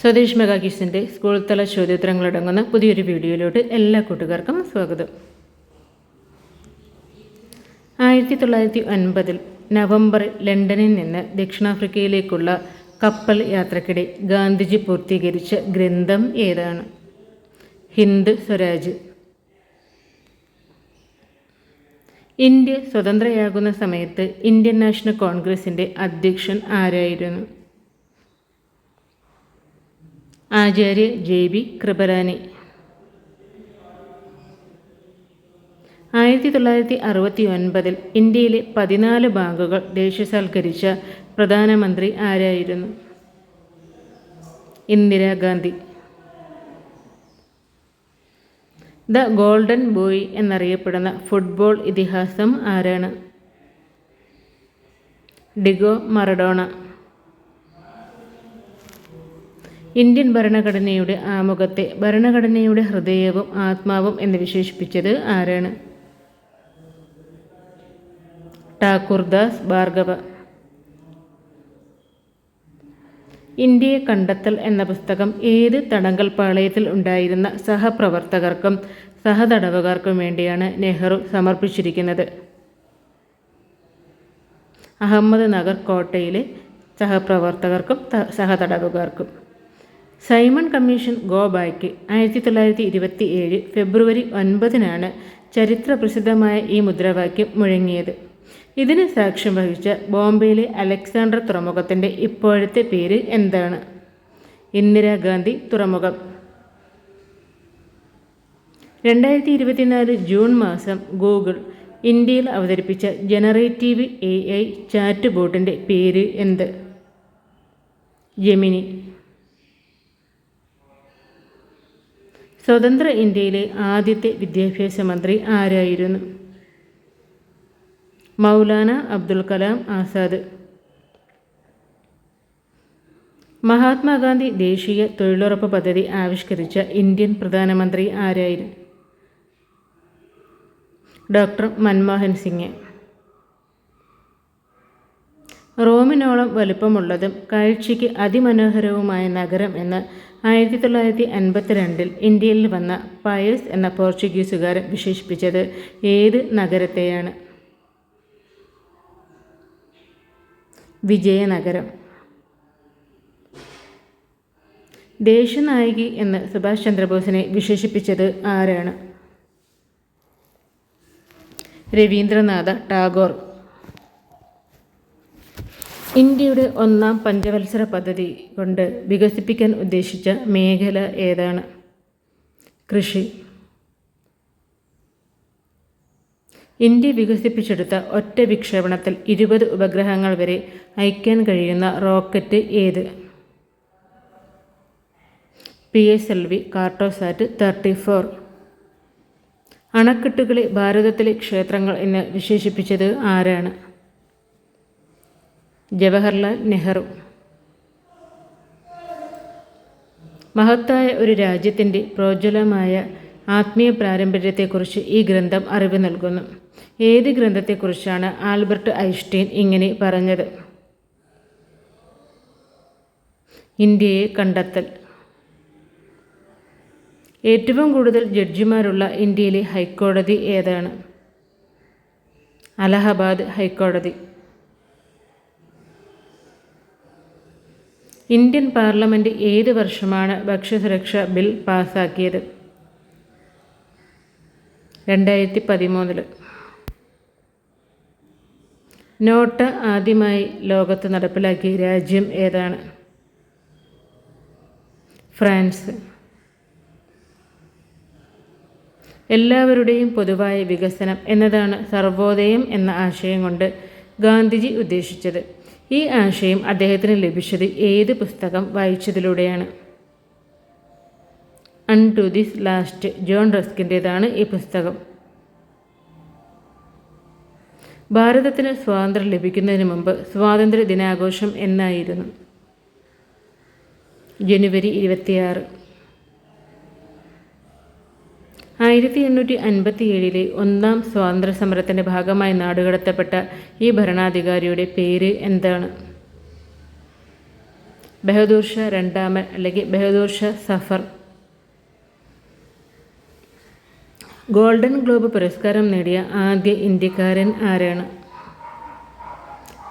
Swadesh mega കിസിന്റെ school തല ചോദ്യോത്തരങ്ങളടങ്ങുന്ന പുതിയൊരു വീഡിയോയിലോട്ട് എല്ലാ കൂട്ടുകാർക്കും സ്വാഗതം. ആയിരത്തി തൊള്ളായിരത്തി ഒൻപതിൽ നവംബറിൽ ലണ്ടനിൽ നിന്ന് ദക്ഷിണാഫ്രിക്കയിലേക്കുള്ള കപ്പൽ യാത്രക്കിടെ ഗാന്ധിജി പൂർത്തീകരിച്ച ഗ്രന്ഥം ഏതാണ്? ഹിന്ദ് സ്വരാജ്. ഇന്ത്യ സ്വതന്ത്രയാകുന്ന സമയത്ത് ഇന്ത്യൻ നാഷണൽ കോൺഗ്രസിന്റെ അധ്യക്ഷൻ ആരായിരുന്നു? ആചാര്യ ജെ ബി കൃപലാനി ആയിരത്തി തൊള്ളായിരത്തി അറുപത്തി ഒൻപതിൽ ഇന്ത്യയിലെ പതിനാല് ബാങ്കുകൾ ദേശസാൽക്കരിച്ച പ്രധാനമന്ത്രി ആരായിരുന്നു? ഇന്ദിരാഗാന്ധി ദ ഗോൾഡൻ ബോയ് എന്നറിയപ്പെടുന്ന ഫുട്ബോൾ ഇതിഹാസം ആരാണ്? Diego Maradona. ഇന്ത്യൻ ഭരണഘടനയുടെ ആമുഖത്തെ ഭരണഘടനയുടെ ഹൃദയവും ആത്മാവും എന്ന് വിശേഷിപ്പിച്ചത് ആരാണ്? ടാക്കൂർദാസ് ഭാർഗവ. ഇന്ത്യയെ കണ്ടെത്തൽ എന്ന പുസ്തകം ഏത് തടങ്കൽ പാളയത്തിൽ ഉണ്ടായിരുന്ന സഹപ്രവർത്തകർക്കും സഹതടവുകാർക്കും വേണ്ടിയാണ് നെഹ്റു സമർപ്പിച്ചിരിക്കുന്നത്. അഹമ്മദ് നഗർ കോട്ടയിലെ സഹപ്രവർത്തകർക്കും സഹതടവുകാർക്കും. സൈമൺ കമ്മീഷൻ ഗോ ബാക്ക് ആയിരത്തി തൊള്ളായിരത്തി ഇരുപത്തി ഏഴ് ഫെബ്രുവരി ഒൻപതിനാണ് ചരിത്ര പ്രസിദ്ധമായ ഈ മുദ്രാവാക്യം മുഴങ്ങിയത്. ഇതിന് സാക്ഷ്യം വഹിച്ച ബോംബെയിലെ അലക്സാണ്ടർ തുറമുഖത്തിന്റെ ഇപ്പോഴത്തെ പേര് എന്താണ്? ഇന്ദിരാഗാന്ധി തുറമുഖം. രണ്ടായിരത്തി ഇരുപത്തിനാല് ജൂൺ മാസം ഗൂഗിൾ ഇന്ത്യയിൽ അവതരിപ്പിച്ച ജനറേറ്റീവ് എ ഐ ചാറ്റ് ബോട്ടിന്റെ പേര് എന്ത്? ജെമിനി. സ്വതന്ത്ര ഇന്ത്യയിലെ ആദ്യത്തെ വിദ്യാഭ്യാസ മന്ത്രി ആരായിരുന്നു? മൗലാന അബ്ദുൽ കലാം ആസാദ്. മഹാത്മാഗാന്ധി ദേശീയ തൊഴിലുറപ്പ് പദ്ധതി ആവിഷ്കരിച്ച ഇന്ത്യൻ പ്രധാനമന്ത്രി ആരായിരുന്നു? ഡോക്ടർ മൻമോഹൻ സിംഗ്. റോമിനോളം വലുപ്പമുള്ളതും കാഴ്ചയ്ക്ക് അതിമനോഹരവുമായ നഗരം എന്ന് ആയിരത്തി തൊള്ളായിരത്തി അൻപത്തിരണ്ടിൽ ഇന്ത്യയിൽ വന്ന പയസ് എന്ന പോർച്ചുഗീസുകാരൻ വിശേഷിപ്പിച്ചത് ഏത് നഗരത്തെയാണ്? വിജയനഗരം. ദേശനായകി എന്ന് സുഭാഷ് ചന്ദ്രബോസിനെ വിശേഷിപ്പിച്ചത് ആരാണ്? രവീന്ദ്രനാഥ ടാഗോർ. ഇന്ത്യയുടെ ഒന്നാം പഞ്ചവത്സര പദ്ധതി കൊണ്ട് വികസിപ്പിക്കാൻ ഉദ്ദേശിച്ച മേഖല ഏതാണ്? കൃഷി. ഇന്ത്യ വികസിപ്പിച്ചെടുത്ത ഒറ്റ വിക്ഷേപണത്തിൽ ഇരുപത് ഉപഗ്രഹങ്ങൾ വരെ അയക്കാൻ കഴിയുന്ന റോക്കറ്റ് ഏത്? P S L V Cartosat thirty four. അണക്കെട്ടുകളെ ഭാരതത്തിലെ ക്ഷേത്രങ്ങൾ എന്ന് വിശേഷിപ്പിച്ചത് ആരാണ്? ജവഹർലാൽ നെഹ്റു. മഹത്തായ ഒരു രാജ്യത്തിന്റെ പ്രോജ്വലമായ ആത്മീയ പാരമ്പര്യത്തെക്കുറിച്ച് ഈ ഗ്രന്ഥം അറിവ് നൽകുന്നു. ഏത് ഗ്രന്ഥത്തെക്കുറിച്ചാണ് ആൽബർട്ട് ഐൻസ്റ്റീൻ ഇങ്ങനെ പറഞ്ഞത്? ഇന്ത്യയെ കണ്ടെത്തൽ. ഏറ്റവും കൂടുതൽ ജഡ്ജിമാരുള്ള ഇന്ത്യയിലെ ഹൈക്കോടതി ഏതാണ്? അലഹബാദ് ഹൈക്കോടതി. ഇന്ത്യൻ പാർലമെന്റ് ഏത് വർഷമാണ് ഭക്ഷ്യസുരക്ഷാ ബിൽ പാസാക്കിയത്? രണ്ടായിരത്തി പതിമൂന്നിൽ നോട്ട് ആദ്യമായി ലോകത്ത് നടപ്പിലാക്കിയ രാജ്യം ഏതാണ്? ഫ്രാൻസ്. എല്ലാവരുടെയും പൊതുവായ വികസനം എന്നതാണ് സർവോദയം എന്ന ആശയം കൊണ്ട് ഗാന്ധിജി ഉദ്ദേശിച്ചത്. ഈ ആശയം അദ്ദേഹത്തിന് ലഭിച്ചത് ഏത് പുസ്തകം വായിച്ചതിലൂടെയാണ്? Unto this last John റസ്കിന്റേതാണ് ഈ പുസ്തകം. ഭാരതത്തിന് സ്വാതന്ത്ര്യം ലഭിക്കുന്നതിന് മുമ്പ് സ്വാതന്ത്ര്യ ദിനാഘോഷം എന്നായിരുന്നു? ജനുവരി ഇരുപത്തിയാറ്. ആയിരത്തി എണ്ണൂറ്റി അൻപത്തി ഏഴിലെ ഒന്നാം സ്വാതന്ത്ര്യ സമരത്തിന്റെ ഭാഗമായി നാടുകടത്തപ്പെട്ട ഈ ഭരണാധികാരിയുടെ പേര് എന്താണ്? ബഹദൂർഷ രണ്ടാമൻ അല്ലെങ്കിൽ ബഹദൂർഷ സഫർ. ഗോൾഡൻ ഗ്ലോബ് പുരസ്കാരം നേടിയ ആദ്യ ഇന്ത്യക്കാരൻ ആരാണ്?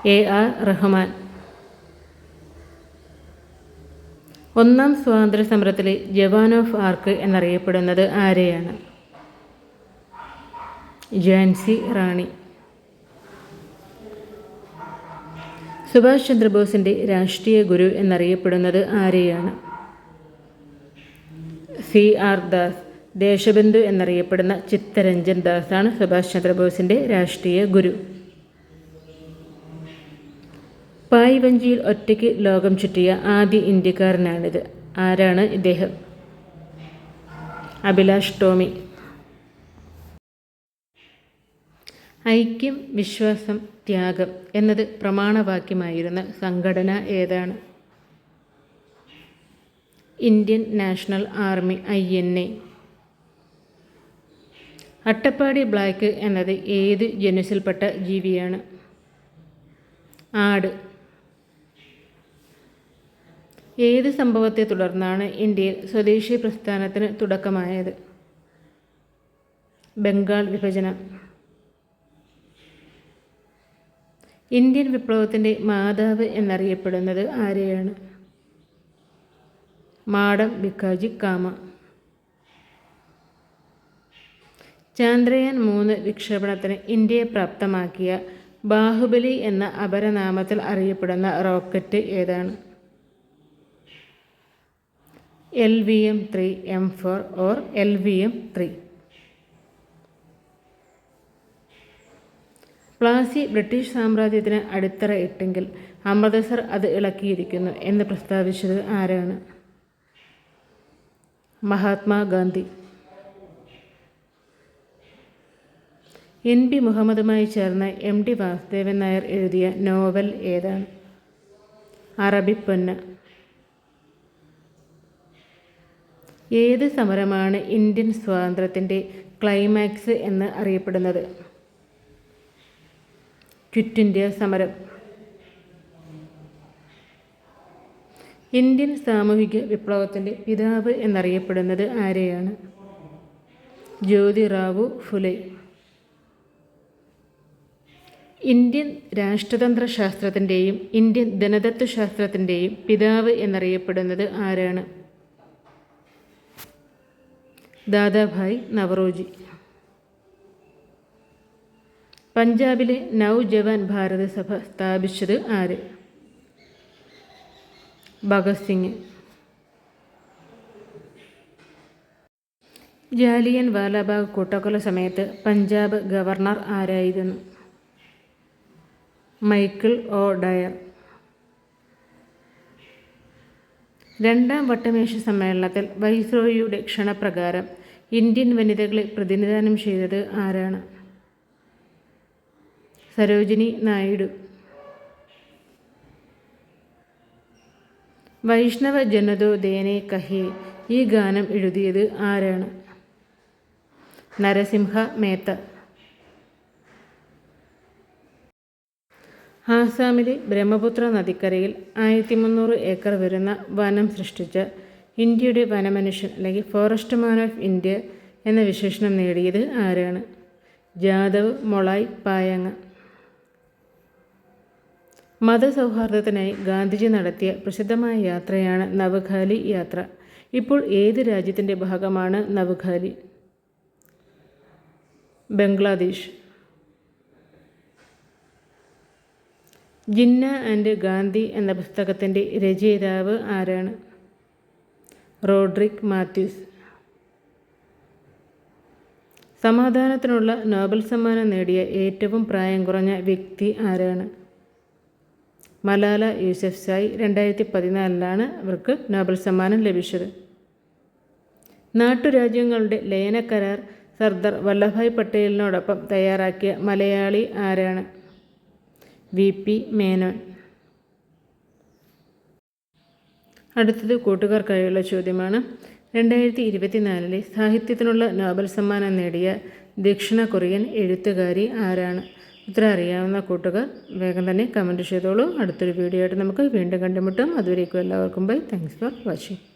A R Rahman. ഒന്നാം സ്വാതന്ത്ര്യ സമരത്തിലെ ജവാൻ ഓഫ് ആർക്ക് എന്നറിയപ്പെടുന്നത് ആരെയാണ്? ജാൻസി റാണി. സുഭാഷ് ചന്ദ്രബോസിന്റെ രാഷ്ട്രീയ ഗുരു എന്നറിയപ്പെടുന്നത് ആരെയാണ്? C R Das. ദേശബന്ധു എന്നറിയപ്പെടുന്ന ചിത്തരഞ്ജൻ ദാസാണ് സുഭാഷ് ചന്ദ്രബോസിന്റെ രാഷ്ട്രീയ ഗുരു. പായ്വഞ്ചിയിൽ ഒറ്റയ്ക്ക് ലോകം ചുറ്റിയ ആദ്യ ഇന്ത്യക്കാരനാണിത്. ആരാണ് ഇദ്ദേഹം? അഭിലാഷ് ടോമി. ഐക്യം വിശ്വാസം ത്യാഗം എന്നത് പ്രമാണവാക്യമായിരുന്ന സംഘടന ഏതാണ്? Indian national army I N A. Attappadi black എന്നത് ഏത് ജനുസിൽപ്പെട്ട ജീവിയാണ്? ആട്. ഏത് സംഭവത്തെ തുടർന്നാണ് ഇന്ത്യയിൽ സ്വദേശി പ്രസ്ഥാനത്തിന് തുടക്കമായത്? ബംഗാൾ വിഭജനം. ഇന്ത്യൻ വിപ്ലവത്തിന്റെ മാതാവ് എന്നറിയപ്പെടുന്നത് ആരെയാണ്? മാഡം ബിക്കാജി കാമ. ചാന്ദ്രയാൻ മൂന്ന് വിക്ഷേപണത്തിന് ഇന്ത്യയെ പ്രാപ്തമാക്കിയ ബാഹുബലി എന്ന അപരനാമത്തിൽ അറിയപ്പെടുന്ന റോക്കറ്റ് ഏതാണ്? L V M three M four or L V M three Plassey British സാമ്രാജ്യത്തിന് അടിത്തറ ഇട്ടെങ്കിൽ അമൃതസർ അത് ഇളക്കിയിരിക്കുന്നു എന്ന് പ്രസ്താവിച്ചത് ആരാണ്? മഹാത്മാഗാന്ധി എൻ പി മുഹമ്മദുമായി ചേർന്ന എം ടി വാസുദേവൻ നായർ എഴുതിയ നോവൽ ഏതാണ്? അറബിപ്പൊന്ന് ഏത് സമരമാണ് ഇന്ത്യൻ സ്വാതന്ത്ര്യത്തിന്റെ ക്ലൈമാക്സ് എന്ന് അറിയപ്പെടുന്നത്? ക്വിറ്റ് ഇന്ത്യ സമരം. ഇന്ത്യൻ സാമൂഹിക വിപ്ലവത്തിന്റെ പിതാവ് എന്നറിയപ്പെടുന്നത് ആരെയാണ്? ജ്യോതിറാവു ഫുലെ. ഇന്ത്യൻ രാഷ്ട്രതന്ത്ര ശാസ്ത്രത്തിന്റെയും ഇന്ത്യൻ ധനതത്വശാസ്ത്രത്തിന്റെയും പിതാവ് എന്നറിയപ്പെടുന്നത് ആരാണ്? ദാദാഭായ് നവറോജി. പഞ്ചാബിലെ നവജവാൻ ഭാരത സഭ സ്ഥാപിച്ചത് ആര്? ഭഗത് സിംഗ്. ജാലിയൻ വാലാബാഗ് കൂട്ടക്കൊല സമയത്ത് പഞ്ചാബ് ഗവർണർ ആരായിരുന്നു? Michael O. ഡയർ. രണ്ടാം വട്ടമേശ സമ്മേളനത്തിൽ വൈസ്രോയിയുടെ ക്ഷണപ്രകാരം ഇന്ത്യൻ വനിതകളെ പ്രതിനിധാനം ചെയ്തത് ആരാണ്? സരോജിനി നായിഡു. വൈഷ്ണവ ജനതോ ദേനെ കഹേ ഈ ഗാനം എഴുതിയത് ആരാണ്? നരസിംഹ മേത്ത. ആസാമിലെ ബ്രഹ്മപുത്ര നദിക്കരയിൽ ആയിരത്തി മുന്നൂറ് ഏക്കർ വരുന്ന വനം സൃഷ്ടിച്ച ഇന്ത്യയുടെ വനമനുഷ്യൻ അല്ലെങ്കിൽ ഫോറസ്റ്റ് മാൻ ഓഫ് ഇന്ത്യ എന്ന വിശേഷണം നേടിയത് ആരാണ്? ജാദവ് മൊളായ് പായങ്ങ. മതസൗഹാർദ്ദത്തിനായി ഗാന്ധിജി നടത്തിയ പ്രസിദ്ധമായ യാത്രയാണ് നവഖാലി യാത്ര. ഇപ്പോൾ ഏത് രാജ്യത്തിന്റെ ഭാഗമാണ് നവഖാലി ബംഗ്ലാദേശ്. ജിന്ന ആൻഡ് ഗാന്ധി എന്ന പുസ്തകത്തിന്റെ രചയിതാവ് ആരാണ്? റോഡ്രിക് മാത്യൂസ്. സമാധാനത്തിനുള്ള നോബൽ സമ്മാനം നേടിയ ഏറ്റവും പ്രായം കുറഞ്ഞ വ്യക്തി ആരാണ്? മലാല യൂസഫ് സായി രണ്ടായിരത്തി പതിനാലിലാണ് അവർക്ക് നോബൽ സമ്മാനം ലഭിച്ചത്. നാട്ടുരാജ്യങ്ങളുടെ ലയന കരാർ സർദാർ വല്ലഭായ് പട്ടേലിനോടൊപ്പം തയ്യാറാക്കിയ മലയാളി ആരാണ്? V P Menon. അടുത്തത് കൂട്ടുകാർക്കായുള്ള ചോദ്യമാണ്. രണ്ടായിരത്തി ഇരുപത്തിനാലിലെ സാഹിത്യത്തിനുള്ള നോബൽ സമ്മാനം നേടിയ ദക്ഷിണ കൊറിയൻ എഴുത്തുകാരി ആരാണ്? ഉത്തരം അറിയാവുന്ന കൂട്ടുകാർ വേഗം തന്നെ കമന്റ് ചെയ്തോളൂ. അടുത്തൊരു വീഡിയോ ആയിട്ട് നമുക്ക് വീണ്ടും കണ്ടുമുട്ടാം. അതുവരേക്കും എല്ലാവർക്കും ബൈ താങ്ക്സ് ഫോർ വാച്ചിങ്